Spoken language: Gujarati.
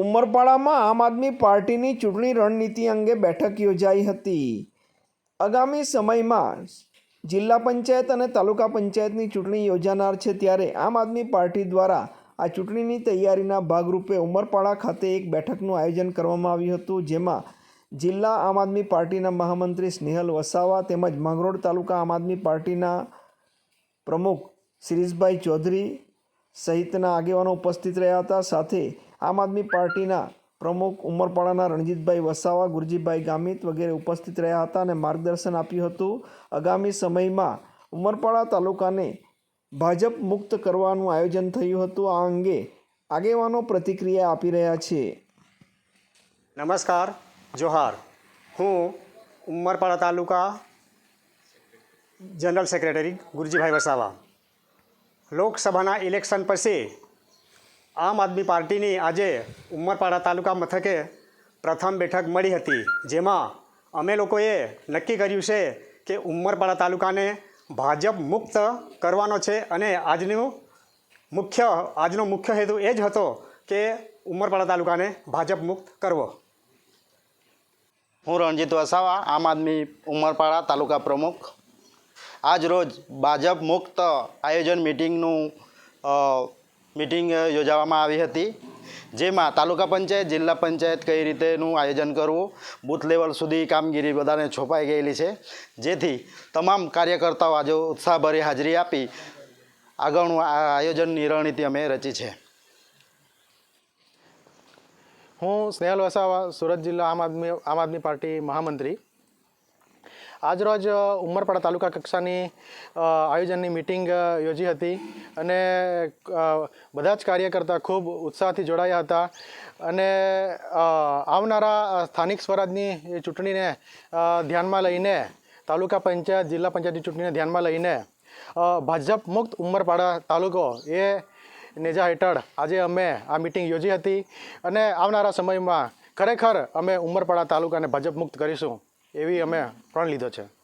ઉમરપાડામાં આમ આદમી પાર્ટીની ચૂંટણી રણનીતિ અંગે બેઠક યોજાઈ હતી. આગામી સમયમાં જિલ્લા પંચાયત અને તાલુકા પંચાયતની ચૂંટણી યોજાનાર છે ત્યારે આમ આદમી પાર્ટી દ્વારા આ ચૂંટણીની તૈયારીના ભાગરૂપે ઉમરપાડા ખાતે એક બેઠકનું આયોજન કરવામાં આવ્યું હતું, જેમાં જિલ્લા આમ આદમી પાર્ટીના મહામંત્રી સ્નેહલ વસાવા તેમજ માંગરોળ તાલુકા આમ આદમી પાર્ટીના પ્રમુખ શિરીષભાઈ ચૌધરી સહિતના આગેવાનો ઉપસ્થિત રહ્યા હતા. સાથે આમ આદમી પાર્ટીના પ્રમુખ ઉમરપાડાના રણજીતભાઈ વસાવા, ગુરજીભાઈ ગામિત વગેરે ઉપસ્થિત રહ્યા હતા અને માર્ગદર્શન આપ્યું હતું. આગામી સમયમાં ઉમરપાડા તાલુકાને ભાજપ મુક્ત કરવાનું આયોજન થયું હતું. આ અંગે આગેવાનો પ્રતિક્રિયા આપી રહ્યા છે. નમસ્કાર, જોહાર. હું ઉમરપાડા તાલુકા જનરલ સેક્રેટરી ગુરજીભાઈ વસાવા. લોકસભાના ઇલેક્શન પછી આમ આદમી પાર્ટીની આજે ઉમરપાડા તાલુકા મથકે પ્રથમ બેઠક મળી હતી. જેમાં અમે લોકોએ નક્કી કર્યું છે કે ઉમરપાડા તાલુકાને ભાજપ મુક્ત કરવાનો છે અને આજનું મુખ્ય, આજનો મુખ્ય હેતુ એ જ હતો કે ઉમરપાડા તાલુકાને ભાજપ મુક્ત કરવો. હું રણજીત વસાવા, આમ આદમી ઉમરપાડા તાલુકા પ્રમુખ. આજ રોજ ભાજપ મુક્ત આયોજન મિટિંગનું મિટિંગ યોજાવામાં આવી હતી. જેમાં તાલુકા પંચાયત, જિલ્લા પંચાયત કઈ રીતેનું આયોજન કરવું, બૂથ લેવલ સુધી કામગીરી બધાને છોપાઈ ગયેલી છે. જેથી તમામ કાર્યકર્તાઓ આજે ઉત્સાહભરી હાજરી આપી આગળનું આયોજનની રણનીતિ અમે રચી છે. હું સ્નેહલ વસાવા, સુરત જિલ્લા આમ આદમી આમ આદમી પાર્ટી મહામંત્રી. આજરોજ રોજ ઉમરપાડા તાલુકા કક્ષાની આયોજનની મિટિંગ યોજી હતી અને બધા જ કાર્યકર્તા ખૂબ ઉત્સાહથી જોડાયા હતા અને આવનારા સ્થાનિક સ્વરાજની ચૂંટણીને ધ્યાનમાં લઈને, તાલુકા પંચાયત, જિલ્લા પંચાયતની ચૂંટણીને ધ્યાનમાં લઈને ભાજપ મુક્ત ઉમરપાડા તાલુકો એ નેજા હેઠળ આજે અમે આ મિટિંગ યોજી હતી અને આવનારા સમયમાં ખરેખર અમે ઉમરપાડા તાલુકાને ભાજપ મુક્ત કરીશું. એવી અમે પ્રણ લીધો છે.